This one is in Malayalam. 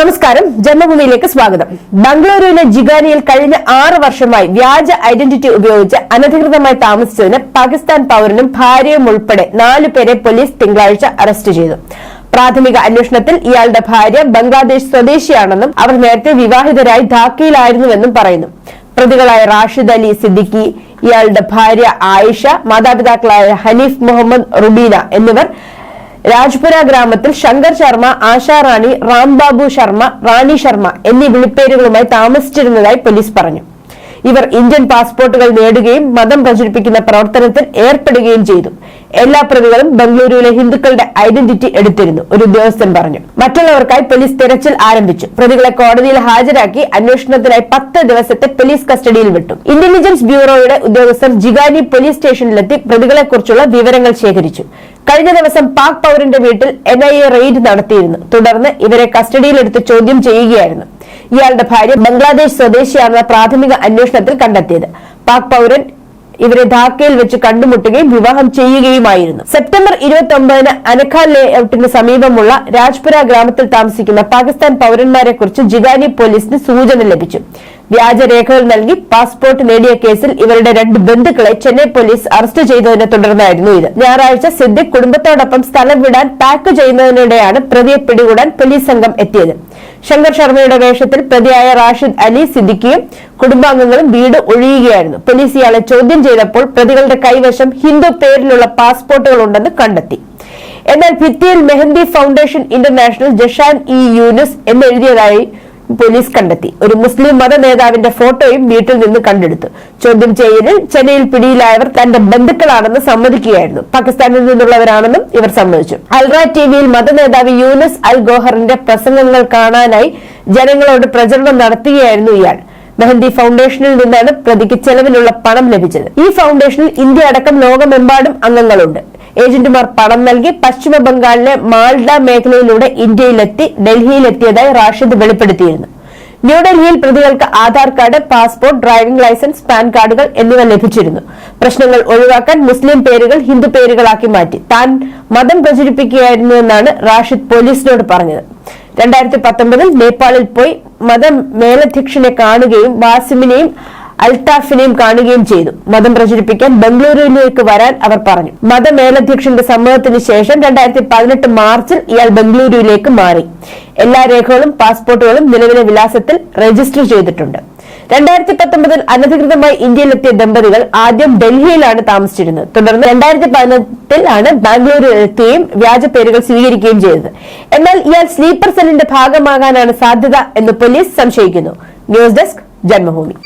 നമസ്കാരം. ജന്മഭൂമിയിലേക്ക് സ്വാഗതം. ബംഗളൂരുവിലെ ജിഗാനിയിൽ കഴിഞ്ഞ ആറ് വർഷമായി വ്യാജ ഐഡന്റിറ്റി ഉപയോഗിച്ച് അനധികൃതമായി താമസിച്ചതിന് പാകിസ്ഥാൻ പൌരനും ഭാര്യയും ഉൾപ്പെടെ നാലുപേരെ പോലീസ് തിങ്കളാഴ്ച അറസ്റ്റ് ചെയ്തു. പ്രാഥമിക അന്വേഷണത്തിൽ ഇയാളുടെ ഭാര്യ ബംഗ്ലാദേശ് സ്വദേശിയാണെന്നും അവർ നേരത്തെ വിവാഹിതരായി ധാക്കയിലായിരുന്നുവെന്നും പറയുന്നു. പ്രതികളായ റാഷിദ് അലി സിദ്ദിഖി ഇയാളുടെ ഭാര്യ ആയിഷ മാതാപിതാക്കളായ ഹനീഫ് മുഹമ്മദ് റുബീന എന്നിവർ രാജ്പുര ഗ്രാമത്തിൽ ശങ്കർ ശർമ്മ ആശാ റാണി റാംബാബു ശർമ്മ റാണി ശർമ്മ എന്നീ വിളിപ്പേരുകളുമായി താമസിച്ചിരുന്നതായി പോലീസ് പറഞ്ഞു. ഇവർ ഇന്ത്യൻ പാസ്പോർട്ടുകൾ നേടുകയും മതം പ്രചരിപ്പിക്കുന്ന പ്രവർത്തനത്തിൽ ഏർപ്പെടുകയും ചെയ്തു. എല്ലാ പ്രതികളും ബംഗളൂരുവിലെ ഹിന്ദുക്കളുടെ ഐഡന്റിറ്റി എടുത്തിരുന്നു ഒരു ഉദ്യോഗസ്ഥൻ പറഞ്ഞു. മറ്റുള്ളവർക്കായി പോലീസ് തിരച്ചിൽ ആരംഭിച്ചു. പ്രതികളെ കോടതിയിൽ ഹാജരാക്കി അന്വേഷണത്തിനായി പത്ത് ദിവസത്തെ പോലീസ് കസ്റ്റഡിയിൽ വിട്ടു. ഇന്റലിജൻസ് ബ്യൂറോയുടെ ഉദ്യോഗസ്ഥർ ജിഗാനി പോലീസ് സ്റ്റേഷനിലെത്തി പ്രതികളെക്കുറിച്ചുള്ള വിവരങ്ങൾ ശേഖരിച്ചു. കഴിഞ്ഞ ദിവസം പാക് പൌരന്റെ വീട്ടിൽ എൻ റെയ്ഡ് നടത്തിയിരുന്നു. തുടർന്ന് ഇവരെ കസ്റ്റഡിയിലെടുത്ത് ചോദ്യം ചെയ്യുകയായിരുന്നു. ഇയാളുടെ ഭാര്യ ബംഗ്ലാദേശ് സ്വദേശിയാണെന്ന പ്രാഥമിക അന്വേഷണത്തിൽ കണ്ടെത്തിയത്. പാക് പൗരൻ ഇവരെ ധാക്കയിൽ വെച്ച് കണ്ടുമുട്ടുകയും വിവാഹം ചെയ്യുകയുമായിരുന്നു. സെപ്റ്റംബർ ഇരുപത്തി ഒമ്പതിന് അനഖ ലേഔട്ടിന് സമീപമുള്ള രാജ്പുര ഗ്രാമത്തിൽ താമസിക്കുന്ന പാകിസ്ഥാൻ പൌരന്മാരെ കുറിച്ച് ജിഗാനി പോലീസിന് സൂചന ലഭിച്ചു. വ്യാജരേഖകൾ നൽകി പാസ്പോർട്ട് നേടിയ കേസിൽ ഇവരുടെ രണ്ട് ബന്ധുക്കളെ ചെന്നൈ പോലീസ് അറസ്റ്റ് ചെയ്തതിനെ തുടർന്നായിരുന്നു ഇത്. ഞായറാഴ്ച സിദ്ദിഖ് കുടുംബത്തോടൊപ്പം സ്ഥലം വിടാൻ പാക്ക് ചെയ്യുന്നതിനിടെയാണ് പ്രതിയെ പിടികൂടാൻ പോലീസ് സംഘം എത്തിയത്. ശങ്കർ ശർമ്മയുടെ വേഷത്തിൽ പ്രതിയായ റാഷിദ് അലി സിദ്ദിഖിയും കുടുംബാംഗങ്ങളും വീട് ഒഴിയുകയായിരുന്നു. പോലീസ് ഇയാളെ ചോദ്യം ചെയ്തപ്പോൾ പ്രതികളുടെ കൈവശം ഹിന്ദു പേരിലുള്ള പാസ്പോർട്ടുകൾ ഉണ്ടെന്ന് കണ്ടെത്തി. എന്നാൽ ഭിത്തിയിൽ മെഹന്ദി ഫൗണ്ടേഷൻ ഇന്റർനാഷണൽ ജഷാൻ ഇ യൂനുസ് എന്നെഴുതിയതായി പോലീസ് കണ്ടെത്തി. ഒരു മുസ്ലിം മത നേതാവിന്റെ ഫോട്ടോയും വീട്ടിൽ നിന്ന് കണ്ടെടുത്തു. ചോദ്യം ചെയ്യലിൽ ചെന്നൈയിൽ പിടിയിലായവർ തന്റെ ബന്ധുക്കളാണെന്ന് സമ്മതിക്കുകയായിരുന്നു. പാകിസ്ഥാനിൽ നിന്നുള്ളവരാണെന്നും ഇവർ സമ്മതിച്ചു. അൽറ ടിവിയിൽ മത നേതാവ് യൂനസ് അൽ ഗോഹറിന്റെ പ്രസംഗങ്ങൾ കാണാനായി ജനങ്ങളോട് പ്രചരണം നടത്തുകയായിരുന്നു ഇയാൾ. മെഹന്തി ഫൗണ്ടേഷനിൽ നിന്നാണ് പ്രതിക്ക് ചെലവിനുള്ള പണം ലഭിച്ചത്. ഈ ഫൗണ്ടേഷനിൽ ഇന്ത്യ അടക്കം ലോകമെമ്പാടും അംഗങ്ങളുണ്ട്. ഏജന്റുമാർ പണം നൽകി പശ്ചിമ ബംഗാളിലെ മാൾഡ മേഖലയിലൂടെ ഇന്ത്യയിലെത്തി ഡൽഹിയിലെത്തിയതായി റാഷിദ് വെളിപ്പെടുത്തിയിരുന്നു. ന്യൂഡൽഹിയിൽ പ്രതികൾക്ക് Aadhaar card passport driving licence PAN കാർഡുകൾ എന്നിവ ലഭിച്ചിരുന്നു. പ്രശ്നങ്ങൾ ഒഴിവാക്കാൻ മുസ്ലിം പേരുകൾ ഹിന്ദു പേരുകളാക്കി മാറ്റി. താൻ മതം പ്രചരിപ്പിക്കുകയായിരുന്നുവെന്നാണ് റാഷിദ് പോലീസിനോട് പറഞ്ഞത്. രണ്ടായിരത്തി പത്തൊമ്പതിൽ നേപ്പാളിൽ പോയി മതം മേലധ്യക്ഷനെ കാണുകയും വാസിമിനെയും അൽത്താഫിനെയും കാണുകയും ചെയ്തു. മതം പ്രചരിപ്പിക്കാൻ ബംഗളൂരുവിലേക്ക് വരാൻ അവർ പറഞ്ഞു. മതമേലധ്യക്ഷന്റെ സമ്മതത്തിന് ശേഷം രണ്ടായിരത്തി പതിനെട്ട് മാർച്ചിൽ ഇയാൾ ബംഗളൂരുവിലേക്ക് മാറി. എല്ലാ രേഖകളും പാസ്പോർട്ടുകളും നിലവിലെ വിലാസത്തിൽ രജിസ്റ്റർ ചെയ്തിട്ടുണ്ട്. രണ്ടായിരത്തി പത്തൊമ്പതിൽ അനധികൃതമായി ഇന്ത്യയിലെത്തിയ ദമ്പതികൾ ആദ്യം ഡൽഹിയിലാണ് താമസിച്ചിരുന്നത്. തുടർന്ന് രണ്ടായിരത്തി പതിനെട്ടിലാണ് ബാംഗ്ലൂരിൽ എത്തുകയും വ്യാജ പേരുകൾ സ്വീകരിക്കുകയും ചെയ്തത്. എന്നാൽ ഇയാൾ സ്ലീപ്പർ സെല്ലിന്റെ ഭാഗമാകാനാണ് സാധ്യത എന്ന് പോലീസ് സംശയിക്കുന്നു. News desk Janmabhumi.